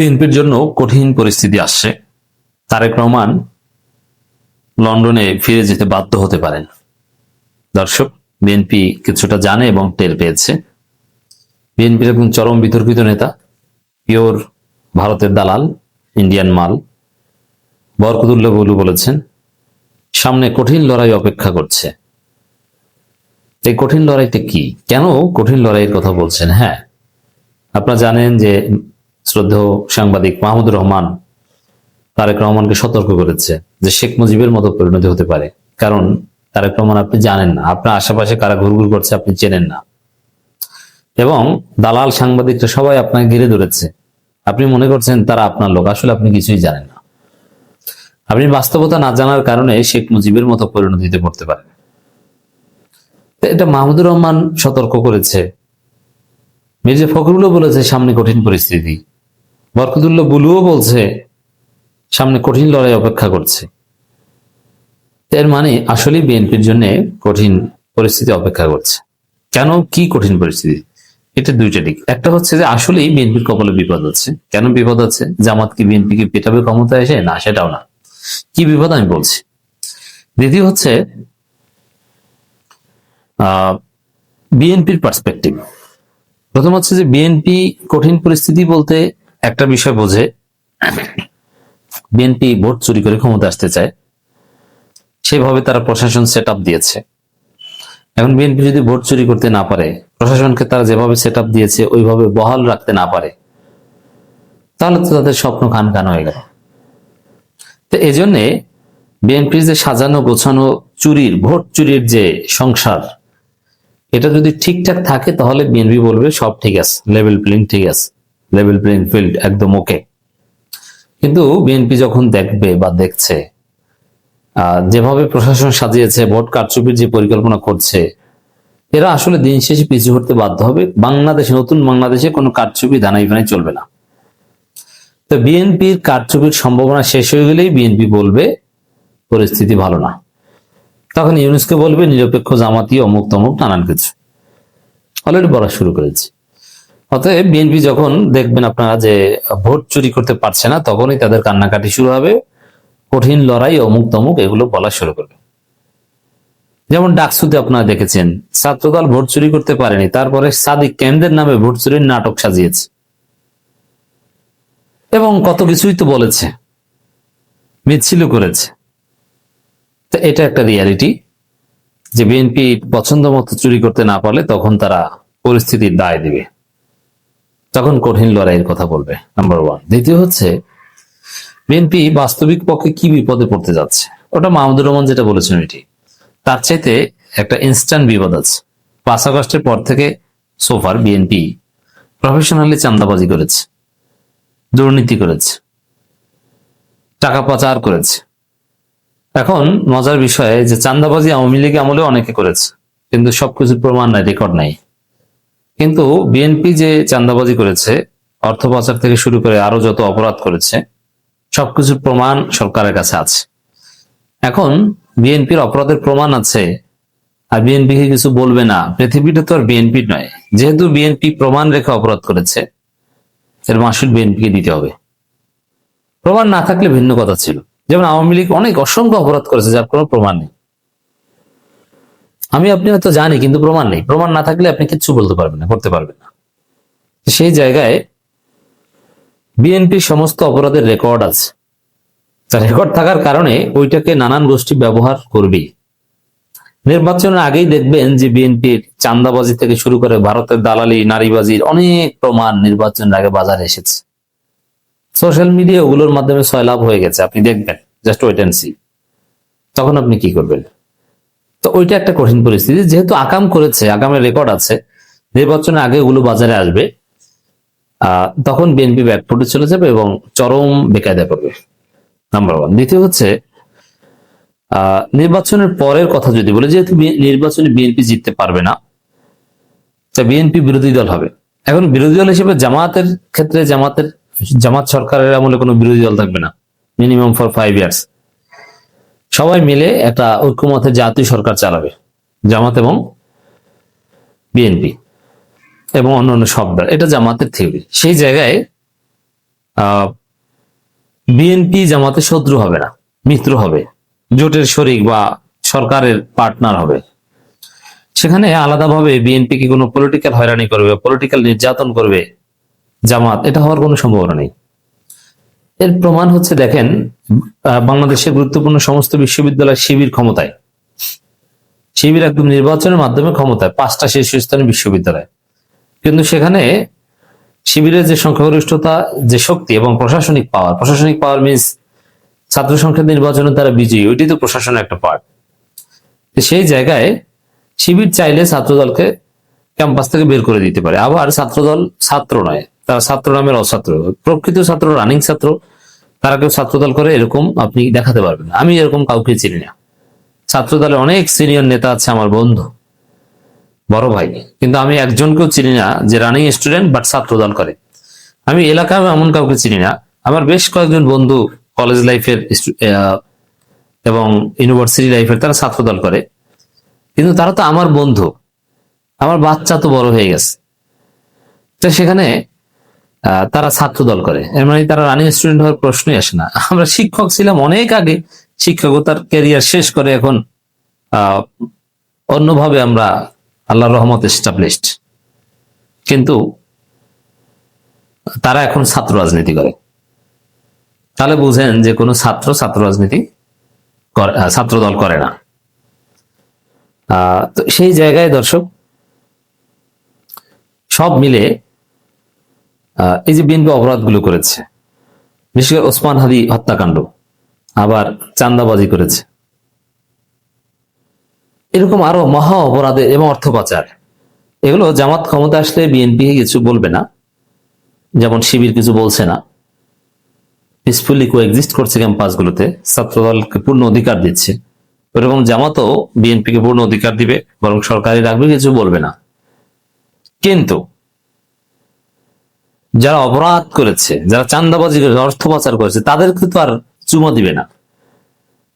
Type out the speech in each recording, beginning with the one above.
বিএনপির জন্য কঠিন পরিস্থিতি আসছে। তারেক রহমান লন্ডনে ফিরে যেতে বাধ্য হতে পারেন। দর্শক, বিএনপি কিছুটা জানে এবং টের পেয়েছে। বিএনপির একজন চরম বিতর্কিত নেতা, পিওর ভারতের দালাল, ইন্ডিয়ান মাল, বরকতুল্লাহ বলু বলেছেন, সামনে কঠিন লড়াই অপেক্ষা করছে। এই কঠিন লড়াইটা কি? কেন কঠিন লড়াইয়ের কথা বলছেন? হ্যাঁ আপনারা জানেন যে শ্রদ্ধেয় সাংবাদিক মাহমুদুর রহমান তারেক রহমানকে সতর্ক করেছে যে শেখ মুজিবের মতো পরিণতি হতে পারে। কারণ তারেক রহমান আপনি জানেন না, আপনার আশেপাশে কারা ঘুরঘুর করছে আপনি চেনেন না। এবং দালাল সাংবাদিকরা সবাই আপনাকে ঘিরে ধরেছে। আপনি মনে করছেন তারা আপনার লোক, আসলে আপনি কিছুই জানেন না। আপনি বাস্তবতা না জানার কারণে শেখ মুজিবের মতো পরিণতিতে পড়তে পারেন। এটা মাহমুদুর রহমান সতর্ক করেছে। মির্জা ফখরুলও বলেছে, সামনে কঠিন পরিস্থিতি। বরকতুল্লাহ বুলুও বলছে, সামনে কঠিন লড়াই অপেক্ষা করছে। এর মানে আসলে বিএনপির জন্য কঠিন পরিস্থিতি অপেক্ষা করছে। কেন? কি কঠিন পরিস্থিতি? এটা দুইটা দিক। একটা হচ্ছে যে আসলেই বিএনপির কপালে বিপদ হচ্ছে কেন বিপদ হচ্ছে জামাত কি বিএনপি কি পেটাবে ক্ষমতায় এসে? না, সেটাও না। কি বিপদ আমি বলছি? দ্বিতীয় হচ্ছে বিএনপির পার্সপেক্টিভ প্রথম হচ্ছে যে বিএনপি কঠিন পরিস্থিতি বলতে একটা বিষয় বোঝে, বিএনপি ভোট চুরি করে ক্ষমতা আসতে চায়, সেভাবে তারা প্রশাসন সেট দিয়েছে। এখন বিএনপি যদি ভোট চুরি করতে না পারে, প্রশাসনকে তারা যেভাবে সেট দিয়েছে, ওইভাবে বহাল রাখতে না পারে, তাহলে তো তাদের স্বপ্ন খান খান হয়ে গেল। তো এই জন্যে বিএনপির যে সাজানো গোছানো চুরির, ভোট চুরির যে সংসার, এটা যদি ঠিকঠাক থাকে, তাহলে বিএনপি বলবে সব ঠিক আছে লেভেল প্লেইং ঠিক আছে। লেভেল প্লেইং ফিল্ড একদম ওকে কিন্তু বিএনপি যখন দেখবে বা দেখছে যেভাবে প্রশাসন সাজিয়েছে, ভোট কারচুপির যে পরিকল্পনা করছে, এরা আসলে দিন শেষে পিছু হতে বাধ্য হবে। বাংলাদেশে, নতুন বাংলাদেশে কোনো কারচুপি, দানাই ফানাই চলবে না। তো বিএনপির কারচুপির সম্ভাবনা শেষ হয়ে গেলেই বিএনপি বলবে, পরিস্থিতি ভালো না। তখন ইউনুসকে বলবে, নিরপেক্ষ জামাতি অমুক তমুক, নানান কিছু। অলরেডি বলা শুরু করেছে। অতএব বিএনপি যখন দেখবেন আপনারা যে ভোট চুরি করতে পারছে না, তখনই তাদের কান্নাকাটি শুরু হবে। কঠিন লড়াই, অমুক তমুক, এগুলো বলা শুরু করবে। যেমন ডাকসুতে আপনারা দেখেছেন, ছাত্রদল ভোট চুরি করতে পারেনি, তারপরে সাদিক কেন্দ্রের নামে ভোট চুরির নাটক সাজিয়েছে। এবং কত কিছুই তো বলেছে, মিছিল করেছে। তো এটা একটা রিয়ালিটি, যে বিএনপি পছন্দ মতো চুরি করতে না পারলে তখন তারা পরিস্থিতির দায় দিবে। তখন কঠিন লড়াইয়ের কথা বলবে নাম্বার ওয়ান দ্বিতীয় হচ্ছে বিএনপি বাস্তবিক পক্ষে কি বিপদে পড়তে যাচ্ছে? ওটা মাহমুদুর রহমান যেটা বলেছেন এটি তার চাইতে একটা ইনস্ট্যান্ট বিপদ আছে। পাঁচ আগস্টের পর থেকে সোফার বিএনপি প্রফেশনালি চান্দাবাজি করেছে, দুর্নীতি করেছে, টাকা পাচার করেছে। এখন মজার বিষয়ে যে চান্দাবাজি আওয়ামী লীগ আমলে অনেকে করেছে, কিন্তু সবকিছুর প্রমাণ নাই রেকর্ড নাই। কিন্তু বিএনপি যে চান্দাবাজি করেছে, অর্থ পাচার থেকে শুরু করে আরও যত অপরাধ করেছে, সবকিছুর প্রমাণ সরকারের কাছে আছে। এখন বিএনপির অপরাধের প্রমাণ আছে, আর বিএনপি কে কিছু বলবে না। পৃথিবীটা তো আর বিএনপির নয়। যেহেতু বিএনপি প্রমাণ রেখে অপরাধ করেছে, এর মাসুল বিএনপিকে দিতে হবে। প্রমাণ না থাকলে ভিন্ন কথা ছিল। যেমন আওয়ামী লীগ অনেক অসংখ্য অপরাধ করেছে, যার কোনো প্রমাণ নেই। আমি, আপনি হয়তো জানি, কিন্তু প্রমাণ নেই। প্রমাণ না থাকলে আপনি কিচ্ছু বলতে পারবেন না, করতে পারবেন না। সেই জায়গায় বিএনপির সমস্ত অপরাধের রেকর্ড আছে। তার রেকর্ড থাকার কারণে ওইটাকে নানান গোষ্ঠী ব্যবহার করবেই নির্বাচনের আগেই দেখবেন যে বিএনপির চান্দাবাজি থেকে শুরু করে ভারতের দালালি, নারীবাজির অনেক প্রমাণ নির্বাচনের আগে বাজারে এসেছে। সোশ্যাল মিডিয়া ওগুলোর মাধ্যমে সয়লাভ হয়ে গেছে, আপনি দেখবেন, জাস্ট ওয়েট অ্যান্ড সি তখন আপনি কি করবেন? তো ওইটা একটা কঠিন পরিস্থিতি। যেহেতু আকাম করেছে আকামের রেকর্ড আছে নির্বাচনের আগে ওগুলো বাজারে আসবে তখন বিএনপি ব্যাকফুটে চলে যাবে এবং চরম বেকায়দা করবে। নাম্বার ওয়ান দ্বিতীয় হচ্ছে নির্বাচনের পরের কথা যদি বলে, যেহেতু নির্বাচনে বিএনপি জিততে পারবে না, তা বিএনপি বিরোধী দল হবে। এখন বিরোধী দল হিসেবে জামাতের ক্ষেত্রে, জামাতের, জামাত সরকারের আমলে কোনো বিরোধী দল থাকবে না। মিনিমাম ফর ফাইভ ইয়ার্স সবাই মিলে একটা ঐক্যমতের জাতীয় সরকার চালাবে, জামাত এবং বিএনপি এবং অন্যান্য সব এটা জামাতের থিওরি সেই জায়গায় বিএনপি জামাতে শত্রু হবে না, মিত্র হবে, জোটের শরিক বা সরকারের পার্টনার হবে। সেখানে আলাদাভাবে বিএনপি কি কোনো পলিটিক্যাল হয়রানি করবে পলিটিক্যাল নির্যাতন করবে জামাত? এটা হওয়ার কোনো সম্ভাবনা নেই। এর প্রমাণ হচ্ছে দেখেন বাংলাদেশের গুরুত্বপূর্ণ সমস্ত বিশ্ববিদ্যালয় শিবির ক্ষমতায়। শিবির একদম নির্বাচনের মাধ্যমে ক্ষমতায়, পাঁচটা শীর্ষস্থানীয় বিশ্ববিদ্যালয়। কিন্তু সেখানে শিবিরের যে সংখ্যাগরিষ্ঠতা, যে শক্তি এবং প্রশাসনিক পাওয়ার প্রশাসনিক পাওয়ার মিনস ছাত্র সংখ্যা নির্বাচনে তারা বিজয়ী ওইটি তো প্রশাসনের একটা পার্ট সেই জায়গায় শিবির চাইলে ছাত্রদলকে ক্যাম্পাস থেকে বের করে দিতে পারে। আবার ছাত্রদল ছাত্র নয়, তারা ছাত্র নামের অছাত্র। প্রকৃত ছাত্র রানিং ছাত্র তারা কেউ ছাত্রদল করে এরকম আপনি দেখাতে পারবেন। আমি এরকম কাউকে চিনি না। ছাত্রদলে অনেক সিনিয়র নেতা আছে আমার বন্ধু, বড় ভাই। কিন্তু আমি একজনকেও চিনি না যে রানিং স্টুডেন্ট বাট ছাত্রদল করে। আমি এলাকায় এমন কাউকে চিনি না। আমার বেশ কয়েকজন বন্ধু কলেজ লাইফের এবং ইউনিভার্সিটি লাইফের তারা ছাত্রদল করে। কিন্তু তারা তো আমার বন্ধু। আমার বাচ্চা তো বড় হয়ে গেছে। তো সেখানে তারা ছাত্র দল করে। এর মানে তারা রানিং স্টুডেন্ট হওয়ার প্রশ্নই আসে না। আমরা শিক্ষক ছিলাম অনেক আগে। শিক্ষকতার ক্যারিয়ার শেষ করে এখন অন্যভাবে আমরা আল্লাহর রহমত এস্টাবলিশড কিন্তু তারা এখন ছাত্র রাজনীতি করে। তাহলে বুঝেন যে কোনো ছাত্র ছাত্র রাজনীতি ছাত্র দল করে না। তো সেই জায়গায় দর্শক, সব মিলে এই যে বিএনপি অপরাধগুলো করেছে, বিশেষ করে ওসমান হাদি হত্যাকাণ্ড, আবার চান্দাবাজি করেছে। এরকম আরও মহা অপরাধে এবং অর্থ পাচার। এগুলো জামাত ক্ষমতা আসলে বিএনপি কিছু বলবে না, যেমন শিবির কিছু বলছে না। পিসফুলি কো এক্সিস্ট করছে ক্যাম্পাসগুলোতে, ছাত্রদলকে পূর্ণ অধিকার দিচ্ছে। ওরকম জামাতও বিএনপিকে পূর্ণ অধিকার দিবে, বরং সরকারি রাখবে কিছু বলবে না। কিন্তু যারা অপরাধ করেছে, যারা চান্দাবাজি করেছে অর্থ পাচার করেছে, তাদেরকে তো আর চুমা দিবে না।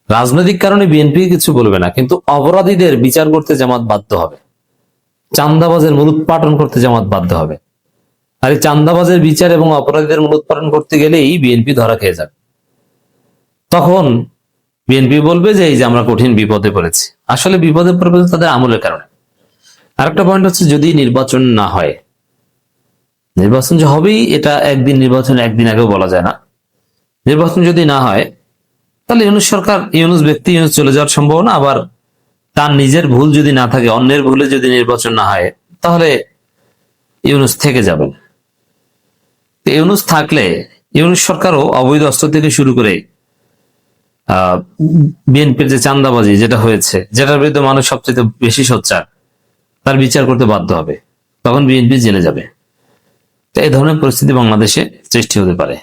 রাজনৈতিক কারণে বিএনপি কিছু বলবে না, কিন্তু অপরাধীদের বিচার করতে জামাত বাধ্য হবে। চান্দাবাজের মূলোৎপাটন করতে জামাত বাধ্য হবে। আর এই চান্দাবাজের বিচার এবং অপরাধীদের মূলোৎপাটন করতে গেলেই বিএনপি ধরা খেয়ে যাবে। তখন বিএনপি বলবে যে, এই যে আমরা কঠিন বিপদে পড়েছি। আসলে বিপদে পড়বে তাদের আমলের কারণে। আরেকটা পয়েন্ট হচ্ছে যদি নির্বাচন না হয় নির্বাচন যে হবেই, এটা একদিন নির্বাচন, একদিন আগেও বলা যায় না। নির্বাচন যদি না হয়, তাহলে ইউনুস সরকার, ইউনুস ব্যক্তি, ইউনুস চলে যাওয়ার সম্ভাবনা। আবার তার নিজের ভুল যদি না থাকে, অন্যের ভুলে যদি নির্বাচন না হয়, তাহলে ইউনুস থেকে যাবেন। ইউনুস থাকলে, ইউনুস সরকারও অবৈধ অস্ত্র থেকে শুরু করে বিএনপির যে চান্দাবাজি যেটা হয়েছে, যেটার বিরুদ্ধে মানুষ সবচেয়ে বেশি সোচ্চার, তার বিচার করতে বাধ্য হবে। তখন বিএনপি জেনে যাবে। তো এই ধরনের পরিস্থিতি বাংলাদেশে সৃষ্টি হতে পারে।